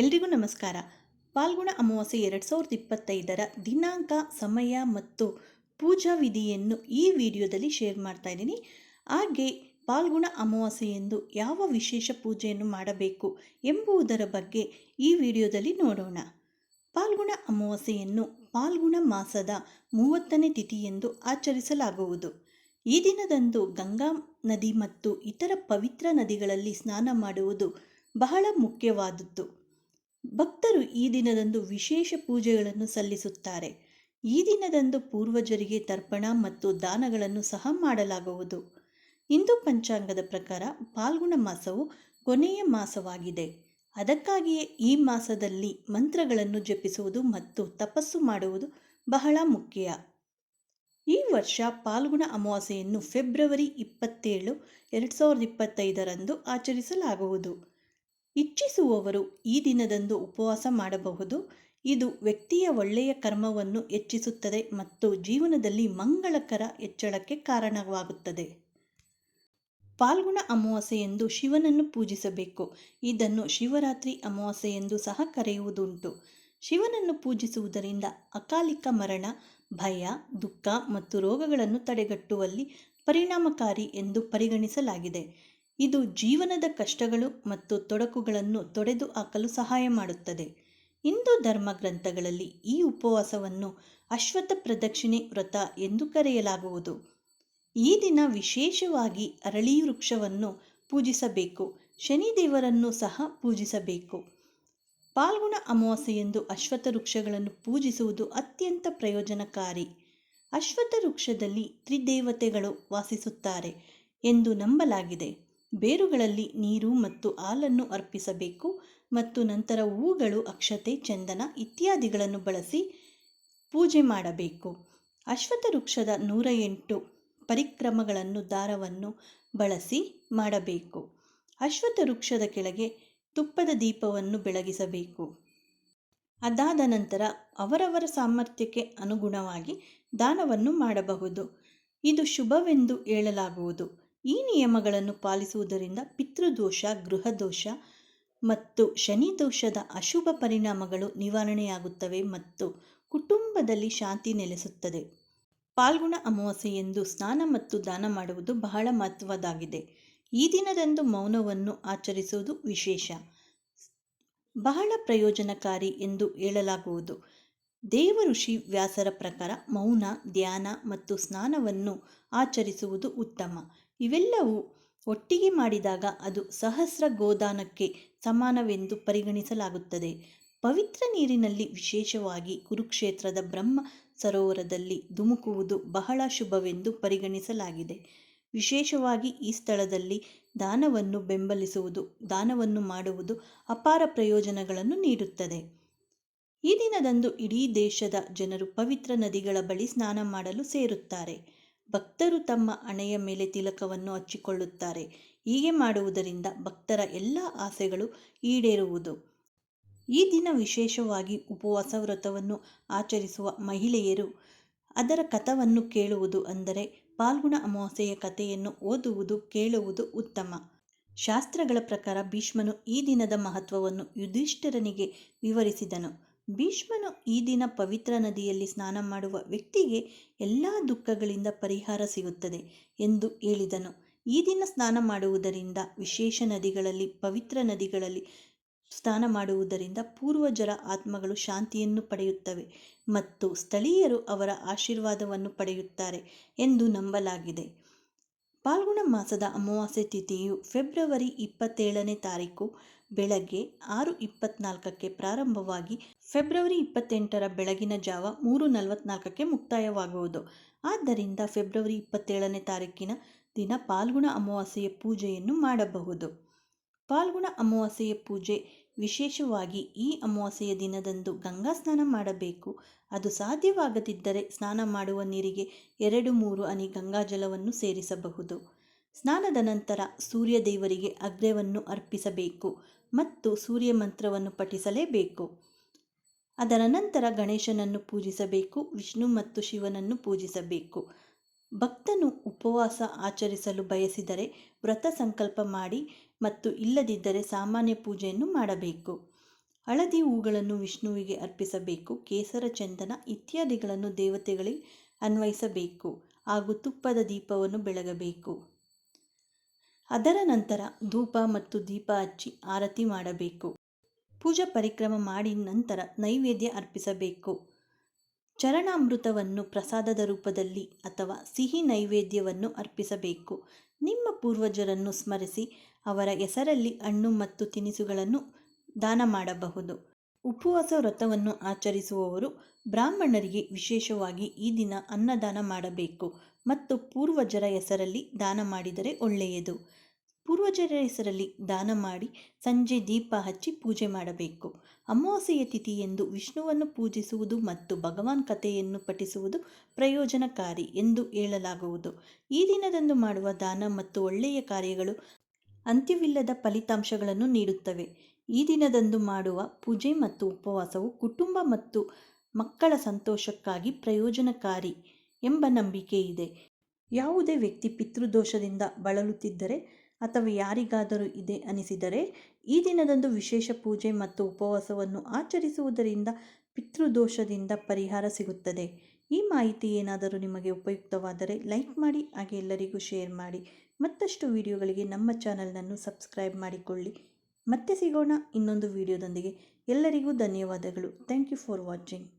ಎಲ್ರಿಗೂ ನಮಸ್ಕಾರ. ಪಾಲ್ಗುಣ ಅಮಾವಾಸ್ಯೆ ಎರಡು ಸಾವಿರದ ಇಪ್ಪತ್ತೈದರ ದಿನಾಂಕ, ಸಮಯ ಮತ್ತು ಪೂಜಾ ವಿಧಿಯನ್ನು ಈ ವಿಡಿಯೋದಲ್ಲಿ ಶೇರ್ ಮಾಡ್ತಾ ಇದ್ದೀನಿ. ಹಾಗೆ ಪಾಲ್ಗುಣ ಅಮಾವಾಸ್ಯೆಯೆಂದು ಯಾವ ವಿಶೇಷ ಪೂಜೆಯನ್ನು ಮಾಡಬೇಕು ಎಂಬುದರ ಬಗ್ಗೆ ಈ ವಿಡಿಯೋದಲ್ಲಿ ನೋಡೋಣ. ಪಾಲ್ಗುಣ ಅಮಾವಾಸ್ಯೆಯನ್ನು ಪಾಲ್ಗುಣ ಮಾಸದ ಮೂವತ್ತನೇ ತಿಥಿಯೆಂದು ಆಚರಿಸಲಾಗುವುದು. ಈ ದಿನದಂದು ಗಂಗಾ ನದಿ ಮತ್ತು ಇತರ ಪವಿತ್ರ ನದಿಗಳಲ್ಲಿ ಸ್ನಾನ ಮಾಡುವುದು ಬಹಳ ಮುಖ್ಯವಾದದ್ದು. ಭಕ್ತರು ಈ ದಿನದಂದು ವಿಶೇಷ ಪೂಜೆಗಳನ್ನು ಸಲ್ಲಿಸುತ್ತಾರೆ. ಈ ದಿನದಂದು ಪೂರ್ವಜರಿಗೆ ತರ್ಪಣ ಮತ್ತು ದಾನಗಳನ್ನು ಸಹ ಮಾಡಲಾಗುವುದು. ಹಿಂದೂ ಪಂಚಾಂಗದ ಪ್ರಕಾರ ಪಾಲ್ಗುಣ ಮಾಸವು ಕೊನೆಯ ಮಾಸವಾಗಿದೆ. ಅದಕ್ಕಾಗಿಯೇ ಈ ಮಾಸದಲ್ಲಿ ಮಂತ್ರಗಳನ್ನು ಜಪಿಸುವುದು ಮತ್ತು ತಪಸ್ಸು ಮಾಡುವುದು ಬಹಳ ಮುಖ್ಯ. ಈ ವರ್ಷ ಪಾಲ್ಗುಣ ಅಮಾವಾಸ್ಯೆಯನ್ನು ಫೆಬ್ರವರಿ ಇಪ್ಪತ್ತೇಳು, ಎರಡು ಸಾವಿರದ ಇಪ್ಪತ್ತೈದರಂದು ಆಚರಿಸಲಾಗುವುದು. ಇಚ್ಛಿಸುವವರು ಈ ದಿನದಂದು ಉಪವಾಸ ಮಾಡಬಹುದು. ಇದು ವ್ಯಕ್ತಿಯ ಒಳ್ಳೆಯ ಕರ್ಮವನ್ನು ಹೆಚ್ಚಿಸುತ್ತದೆ ಮತ್ತು ಜೀವನದಲ್ಲಿ ಮಂಗಳಕರ ಹೆಚ್ಚಳಕ್ಕೆ ಕಾರಣವಾಗುತ್ತದೆ. ಪಾಲ್ಗುಣ ಅಮಾವಾಸ್ಯೆಯಂದು ಶಿವನನ್ನು ಪೂಜಿಸಬೇಕು. ಇದನ್ನು ಶಿವರಾತ್ರಿ ಅಮಾವಾಸ್ಯೆ ಎಂದು ಸಹ ಕರೆಯುವುದುಂಟು. ಶಿವನನ್ನು ಪೂಜಿಸುವುದರಿಂದ ಅಕಾಲಿಕ ಮರಣ, ಭಯ, ದುಃಖ ಮತ್ತು ರೋಗಗಳನ್ನು ತಡೆಗಟ್ಟುವಲ್ಲಿ ಪರಿಣಾಮಕಾರಿ ಎಂದು ಪರಿಗಣಿಸಲಾಗಿದೆ. ಇದು ಜೀವನದ ಕಷ್ಟಗಳು ಮತ್ತು ತೊಡಕುಗಳನ್ನು ತೊಡೆದು ಹಾಕಲು ಸಹಾಯ ಮಾಡುತ್ತದೆ. ಹಿಂದೂ ಧರ್ಮ ಗ್ರಂಥಗಳಲ್ಲಿ ಈ ಉಪವಾಸವನ್ನು ಅಶ್ವತ್ಥ ಪ್ರದಕ್ಷಿಣೆ ವ್ರತ ಎಂದು ಕರೆಯಲಾಗುವುದು. ಈ ದಿನ ವಿಶೇಷವಾಗಿ ಅರಳಿ ವೃಕ್ಷವನ್ನು ಪೂಜಿಸಬೇಕು, ಶನಿದೇವರನ್ನು ಸಹ ಪೂಜಿಸಬೇಕು. ಪಾಲ್ಗುಣ ಅಮಾವಾಸ್ಯೆಯಂದು ಅಶ್ವತ್ಥ ವೃಕ್ಷಗಳನ್ನು ಪೂಜಿಸುವುದು ಅತ್ಯಂತ ಪ್ರಯೋಜನಕಾರಿ. ಅಶ್ವತ್ಥ ವೃಕ್ಷದಲ್ಲಿ ತ್ರಿದೇವತೆಗಳು ವಾಸಿಸುತ್ತಾರೆ ಎಂದು ನಂಬಲಾಗಿದೆ. ಬೇರುಗಳಲ್ಲಿ ನೀರು ಮತ್ತು ಹಾಲನ್ನು ಅರ್ಪಿಸಬೇಕು ಮತ್ತು ನಂತರ ಹೂಗಳು, ಅಕ್ಷತೆ, ಚಂದನ ಇತ್ಯಾದಿಗಳನ್ನು ಬಳಸಿ ಪೂಜೆ ಮಾಡಬೇಕು. ಅಶ್ವಥ ವೃಕ್ಷದ ನೂರ ಎಂಟು ಪರಿಕ್ರಮಗಳನ್ನು ದಾರವನ್ನು ಬಳಸಿ ಮಾಡಬೇಕು. ಅಶ್ವಥ ವೃಕ್ಷದ ಕೆಳಗೆ ತುಪ್ಪದ ದೀಪವನ್ನು ಬೆಳಗಿಸಬೇಕು. ಅದಾದ ನಂತರ ಅವರವರ ಸಾಮರ್ಥ್ಯಕ್ಕೆ ಅನುಗುಣವಾಗಿ ದಾನವನ್ನು ಮಾಡಬಹುದು. ಇದು ಶುಭವೆಂದು ಹೇಳಲಾಗುವುದು. ಈ ನಿಯಮಗಳನ್ನು ಪಾಲಿಸುವುದರಿಂದ ಪಿತೃದೋಷ, ಗೃಹದೋಷ ಮತ್ತು ಶನಿ ದೋಷದ ಅಶುಭ ಪರಿಣಾಮಗಳು ನಿವಾರಣೆಯಾಗುತ್ತವೆ ಮತ್ತು ಕುಟುಂಬದಲ್ಲಿ ಶಾಂತಿ ನೆಲೆಸುತ್ತದೆ. ಪಾಲ್ಗುಣ ಅಮಾವಾಸ್ಯೆ ಎಂದು ಸ್ನಾನ ಮತ್ತು ದಾನ ಮಾಡುವುದು ಬಹಳ ಮಹತ್ವದಾಗಿದೆ ಈ ದಿನದಂದು ಮೌನವನ್ನು ಆಚರಿಸುವುದು ವಿಶೇಷ. ಬಹಳ ಪ್ರಯೋಜನಕಾರಿ ಎಂದು ಹೇಳಲಾಗುವುದು. ದೇವ ಋಷಿ ವ್ಯಾಸರ ಪ್ರಕಾರ ಮೌನ, ಧ್ಯಾನ ಮತ್ತು ಸ್ನಾನವನ್ನು ಆಚರಿಸುವುದು ಉತ್ತಮ. ಇವೆಲ್ಲವೂ ಒಟ್ಟಿಗೆ ಮಾಡಿದಾಗ ಅದು ಸಹಸ್ರ ಗೋದಾನಕ್ಕೆ ಸಮಾನವೆಂದು ಪರಿಗಣಿಸಲಾಗುತ್ತದೆ. ಪವಿತ್ರ ನೀರಿನಲ್ಲಿ ವಿಶೇಷವಾಗಿ ಕುರುಕ್ಷೇತ್ರದ ಬ್ರಹ್ಮ ಸರೋವರದಲ್ಲಿ ಧುಮುಕುವುದು ಬಹಳ ಶುಭವೆಂದು ಪರಿಗಣಿಸಲಾಗಿದೆ. ವಿಶೇಷವಾಗಿ ಈ ಸ್ಥಳದಲ್ಲಿ ದಾನವನ್ನು ಬೆಂಬಲಿಸುವುದು, ದಾನವನ್ನು ಮಾಡುವುದು ಅಪಾರ ಪ್ರಯೋಜನಗಳನ್ನು ನೀಡುತ್ತದೆ. ಈ ದಿನದಂದು ಇಡೀ ದೇಶದ ಜನರು ಪವಿತ್ರ ನದಿಗಳ ಬಳಿ ಸ್ನಾನ ಮಾಡಲು ಸೇರುತ್ತಾರೆ. ಭಕ್ತರು ತಮ್ಮ ಹಣೆಯ ಮೇಲೆ ತಿಲಕವನ್ನು ಹಚ್ಚಿಕೊಳ್ಳುತ್ತಾರೆ. ಹೀಗೆ ಮಾಡುವುದರಿಂದ ಭಕ್ತರ ಎಲ್ಲ ಆಸೆಗಳು ಈಡೇರುವುದು. ಈ ದಿನ ವಿಶೇಷವಾಗಿ ಉಪವಾಸ ವ್ರತವನ್ನು ಆಚರಿಸುವ ಮಹಿಳೆಯರು ಅದರ ಕಥವನ್ನು ಕೇಳುವುದು ಅಂದರೆ ಪಾಲ್ಗುಣ ಅಮಾವಾಸ್ಯೆಯ ಕಥೆಯನ್ನು ಓದುವುದು, ಕೇಳುವುದು ಉತ್ತಮ. ಶಾಸ್ತ್ರಗಳ ಪ್ರಕಾರ ಭೀಷ್ಮನು ಈ ದಿನದ ಮಹತ್ವವನ್ನು ಯುಧಿಷ್ಠಿರನಿಗೆ ವಿವರಿಸಿದನು. ಭೀಷ್ಮನು ಈ ದಿನ ಪವಿತ್ರ ನದಿಯಲ್ಲಿ ಸ್ನಾನ ಮಾಡುವ ವ್ಯಕ್ತಿಗೆ ಎಲ್ಲ ದುಃಖಗಳಿಂದ ಪರಿಹಾರ ಸಿಗುತ್ತದೆ ಎಂದು ಹೇಳಿದನು. ಈ ದಿನ ಸ್ನಾನ ಮಾಡುವುದರಿಂದ, ವಿಶೇಷ ನದಿಗಳಲ್ಲಿ, ಪವಿತ್ರ ನದಿಗಳಲ್ಲಿ ಸ್ನಾನ ಮಾಡುವುದರಿಂದ ಪೂರ್ವಜರ ಆತ್ಮಗಳು ಶಾಂತಿಯನ್ನು ಪಡೆಯುತ್ತವೆ ಮತ್ತು ಸ್ಥಳೀಯರು ಅವರ ಆಶೀರ್ವಾದವನ್ನು ಪಡೆಯುತ್ತಾರೆ ಎಂದು ನಂಬಲಾಗಿದೆ. ಪಾಲ್ಗುಣ ಮಾಸದ ಅಮಾವಾಸ್ಯೆ ತಿಥಿಯು ಫೆಬ್ರವರಿ ಇಪ್ಪತ್ತೇಳನೇ ತಾರೀಕು, ಬೆಳಗ್ಗೆ ಆರು ಇಪ್ಪತ್ನಾಲ್ಕಕ್ಕೆ ಪ್ರಾರಂಭವಾಗಿ ಫೆಬ್ರವರಿ ಇಪ್ಪತ್ತೆಂಟರ ಬೆಳಗಿನ ಜಾವ ಮೂರು ನಲವತ್ನಾಲ್ಕಕ್ಕೆ ಮುಕ್ತಾಯವಾಗುವುದು. ಆದ್ದರಿಂದ ಫೆಬ್ರವರಿ ಇಪ್ಪತ್ತೇಳನೇ ತಾರೀಕಿನ ದಿನ ಪಾಲ್ಗುಣ ಅಮಾವಾಸ್ಯೆಯ ಪೂಜೆಯನ್ನು ಮಾಡಬಹುದು. ಪಾಲ್ಗುಣ ಅಮಾವಾಸ್ಯೆಯ ಪೂಜೆ ವಿಶೇಷವಾಗಿ ಈ ಅಮಾವಾಸ್ಯೆಯ ದಿನದಂದು ಗಂಗಾ ಸ್ನಾನ ಮಾಡಬೇಕು. ಅದು ಸಾಧ್ಯವಾಗದಿದ್ದರೆ ಸ್ನಾನ ಮಾಡುವ ನೀರಿಗೆ ಎರಡು ಮೂರು ಹನಿ ಗಂಗಾಜಲವನ್ನು ಸೇರಿಸಬಹುದು. ಸ್ನಾನದ ನಂತರ ಸೂರ್ಯ ದೇವರಿಗೆ ಅಗ್ರವನ್ನು ಅರ್ಪಿಸಬೇಕು ಮತ್ತು ಸೂರ್ಯ ಮಂತ್ರವನ್ನು ಪಠಿಸಲೇಬೇಕು. ಅದರ ನಂತರ ಗಣೇಶನನ್ನು ಪೂಜಿಸಬೇಕು, ವಿಷ್ಣು ಮತ್ತು ಶಿವನನ್ನು ಪೂಜಿಸಬೇಕು. ಭಕ್ತನು ಉಪವಾಸ ಆಚರಿಸಲು ಬಯಸಿದರೆ ವ್ರತ ಸಂಕಲ್ಪ ಮಾಡಿ ಮತ್ತು ಇಲ್ಲದಿದ್ದರೆ ಸಾಮಾನ್ಯ ಪೂಜೆಯನ್ನು ಮಾಡಬೇಕು. ಹಳದಿ ಹೂಗಳನ್ನು ವಿಷ್ಣುವಿಗೆ ಅರ್ಪಿಸಬೇಕು, ಕೇಸರ ಚಂದನ ಇತ್ಯಾದಿಗಳನ್ನು ದೇವತೆಗಳಿಗೆ ಅನ್ವಯಿಸಬೇಕು ಹಾಗೂ ತುಪ್ಪದ ದೀಪವನ್ನು ಬೆಳಗಬೇಕು. ಅದರ ನಂತರ ಧೂಪ ಮತ್ತು ದೀಪ ಹಚ್ಚಿ ಆರತಿ ಮಾಡಬೇಕು. ಪೂಜಾ ಪರಿಕ್ರಮ ಮಾಡಿ ನಂತರ ನೈವೇದ್ಯ ಅರ್ಪಿಸಬೇಕು. ಚರಣಾಮೃತವನ್ನು ಪ್ರಸಾದದ ರೂಪದಲ್ಲಿ ಅಥವಾ ಸಿಹಿ ನೈವೇದ್ಯವನ್ನು ಅರ್ಪಿಸಬೇಕು. ನಿಮ್ಮ ಪೂರ್ವಜರನ್ನು ಸ್ಮರಿಸಿ ಅವರ ಹೆಸರಲ್ಲಿ ಹಣ್ಣು ಮತ್ತು ತಿನಿಸುಗಳನ್ನು ದಾನ ಮಾಡಬಹುದು. ಉಪವಾಸ ವ್ರತವನ್ನು ಆಚರಿಸುವವರು ಬ್ರಾಹ್ಮಣರಿಗೆ ವಿಶೇಷವಾಗಿ ಈ ದಿನ ಅನ್ನದಾನ ಮಾಡಬೇಕು ಮತ್ತು ಪೂರ್ವಜರ ಹೆಸರಲ್ಲಿ ದಾನ ಮಾಡಿದರೆ ಒಳ್ಳೆಯದು. ಪೂರ್ವಜರ ಹೆಸರಲ್ಲಿ ದಾನ ಮಾಡಿ ಸಂಜೆ ದೀಪ ಹಚ್ಚಿ ಪೂಜೆ ಮಾಡಬೇಕು. ಅಮಾವಾಸ್ಯೆಯ ಎಂದು ವಿಷ್ಣುವನ್ನು ಪೂಜಿಸುವುದು ಮತ್ತು ಭಗವಾನ್ ಕಥೆಯನ್ನು ಪಠಿಸುವುದು ಪ್ರಯೋಜನಕಾರಿ ಎಂದು ಹೇಳಲಾಗುವುದು. ಈ ದಿನದಂದು ಮಾಡುವ ದಾನ ಮತ್ತು ಒಳ್ಳೆಯ ಕಾರ್ಯಗಳು ಅಂತ್ಯವಿಲ್ಲದ ಫಲಿತಾಂಶಗಳನ್ನು ನೀಡುತ್ತವೆ. ಈ ದಿನದಂದು ಮಾಡುವ ಪೂಜೆ ಮತ್ತು ಉಪವಾಸವು ಕುಟುಂಬ ಮತ್ತು ಮಕ್ಕಳ ಸಂತೋಷಕ್ಕಾಗಿ ಪ್ರಯೋಜನಕಾರಿ ಎಂಬ ನಂಬಿಕೆ ಇದೆ ಯಾವುದೇ ವ್ಯಕ್ತಿ ಪಿತೃದೋಷದಿಂದ ಬಳಲುತ್ತಿದ್ದರೆ ಅಥವಾ ಯಾರಿಗಾದರೂ ಇದೆ ಅನಿಸಿದರೆ, ಈ ದಿನದಂದು ವಿಶೇಷ ಪೂಜೆ ಮತ್ತು ಉಪವಾಸವನ್ನು ಆಚರಿಸುವುದರಿಂದ ಪಿತೃದೋಷದಿಂದ ಪರಿಹಾರ ಸಿಗುತ್ತದೆ. ಈ ಮಾಹಿತಿ ಏನಾದರೂ ನಿಮಗೆ ಉಪಯುಕ್ತವಾದರೆ ಲೈಕ್ ಮಾಡಿ, ಹಾಗೆ ಎಲ್ಲರಿಗೂ ಶೇರ್ ಮಾಡಿ. ಮತ್ತಷ್ಟು ವಿಡಿಯೋಗಳಿಗೆ ನಮ್ಮ ಚಾನಲನ್ನು ಸಬ್ಸ್ಕ್ರೈಬ್ ಮಾಡಿಕೊಳ್ಳಿ. ಮತ್ತೆ ಸಿಗೋಣ ಇನ್ನೊಂದು ವಿಡಿಯೋದೊಂದಿಗೆ. ಎಲ್ಲರಿಗೂ ಧನ್ಯವಾದಗಳು. Thank you for watching.